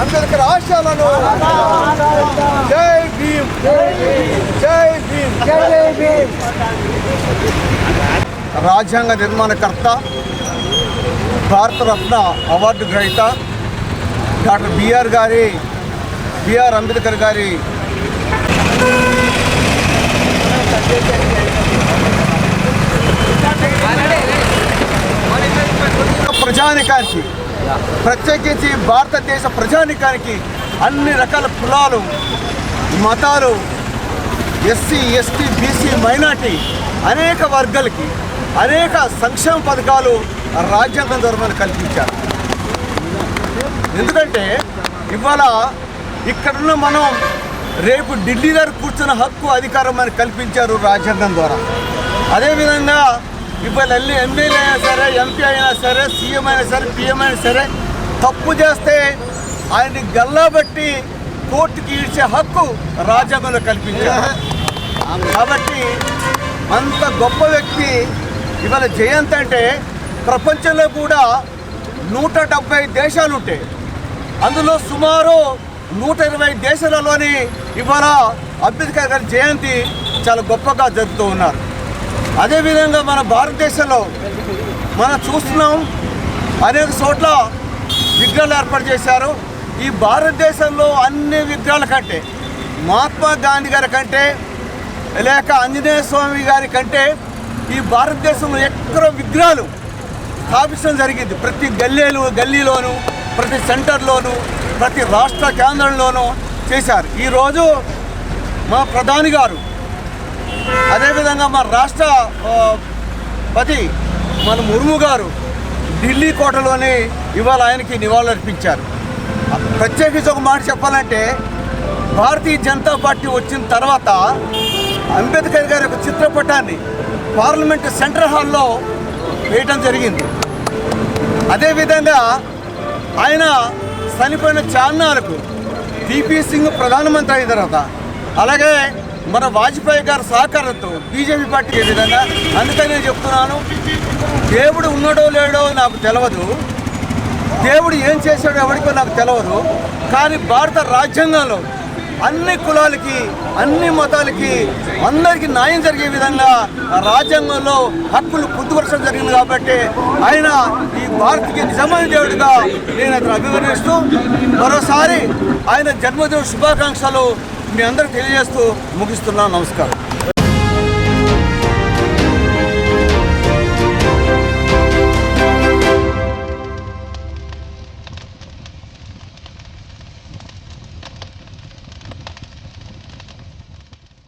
అంబేద్కర్ ఆశయాలను జై భీమ్ జై భీమ్ రాజ్యాంగ నిర్మాణకర్త భారతరత్న అవార్డు గ్రహీత డాక్టర్ బిఆర్ గారి బిఆర్ అంబేద్కర్ గారి ప్రజానికానికి ప్రత్యేకించి భారతదేశ ప్రజానికానికి అన్ని రకాల కులాలు మతాలు ఎస్సీ ఎస్టీ బీసీ మైనార్టీ అనేక వర్గాలకి అనేక సంక్షేమ పథకాలు రాజ్యాంగం ద్వారా మనకు కల్పించారు. ఎందుకంటే ఇవాళ ఇక్కడున్న మనం రేపు ఢిల్లీ దగ్గర కూర్చున్న హక్కు అధికారం మనకు కల్పించారు రాజ్యాంగం ద్వారా. అదేవిధంగా ఇవాళ వెళ్ళి ఎమ్మెల్యే అయినా సరే ఎంపీ అయినా సరే సీఎం అయినా సరే పిఎం అయినా సరే తప్పు చేస్తే ఆయన్ని గల్లాబట్టి కోర్టుకి ఇచ్చే హక్కు రాజ్యాంగంలో కల్పించారు. కాబట్టి అంత గొప్ప వ్యక్తి ఇవాళ జయంత్ అంటే ప్రపంచంలో కూడా నూట డెబ్బై దేశాలు ఉంటాయి. అందులో సుమారు నూట ఇరవై దేశాలలోని ఇవాళ అంబేద్కర్ గారి జయంతి చాలా గొప్పగా జరుపుతూ ఉన్నారు. అదేవిధంగా మన భారతదేశంలో మనం చూస్తున్నాం అనేక చోట్ల విగ్రహాలు ఏర్పాటు చేశారు. ఈ భారతదేశంలో అన్ని విగ్రహాల కంటే మహాత్మా గాంధీ గారి కంటే లేక ఆంజనేయ స్వామి గారి కంటే ఈ భారతదేశంలో ఎక్కడో విగ్రహాలు స్థాపించడం జరిగింది. ప్రతి గల్లీలు గల్లీలోను ప్రతి సెంటర్లోను ప్రతి రాష్ట్ర కేంద్రంలోనూ చేశారు. ఈరోజు మా ప్రధాని గారు అదేవిధంగా మా రాష్ట్ర పతి మన ముర్ము గారు ఢిల్లీ కోటలోనే ఇవాళ ఆయనకి నివాళులర్పించారు. ప్రత్యేకించి ఒక మాట చెప్పాలంటే భారతీయ జనతా పార్టీ వచ్చిన తర్వాత అంబేద్కర్ గారి యొక్క చిత్రపటాన్ని పార్లమెంట్ సెంట్రల్ హాల్లో వేయటం జరిగింది. అదేవిధంగా ఆయన చనిపోయిన చాన్నాలకు టీపీ సింగ్ ప్రధానమంత్రి అయిన తర్వాత అలాగే మన వాజ్పేయి గారి సహకారంతో బీజేపీ పార్టీ ఏ విధంగా? అందుకని నేను చెప్తున్నాను దేవుడు ఉన్నాడో లేడో నాకు తెలియదు దేవుడు ఏం చేశాడో ఎవరికో నాకు తెలియదు కానీ భారత రాజ్యాంగంలో అన్ని కులాలకి అన్ని మతాలకి అందరికీ న్యాయం జరిగే విధంగా రాజ్యాంగంలో హక్కులు పొందుపరచడం జరిగింది కాబట్టి ఆయన ఈ భారత్కి నిజమైన దేవుడిగా నేను అతను అభివర్ణిస్తూ మరోసారి ఆయన జన్మదిన శుభాకాంక్షలు మీ అందరికి తెలియజేస్తూ ముగిస్తున్నాను నమస్కారం.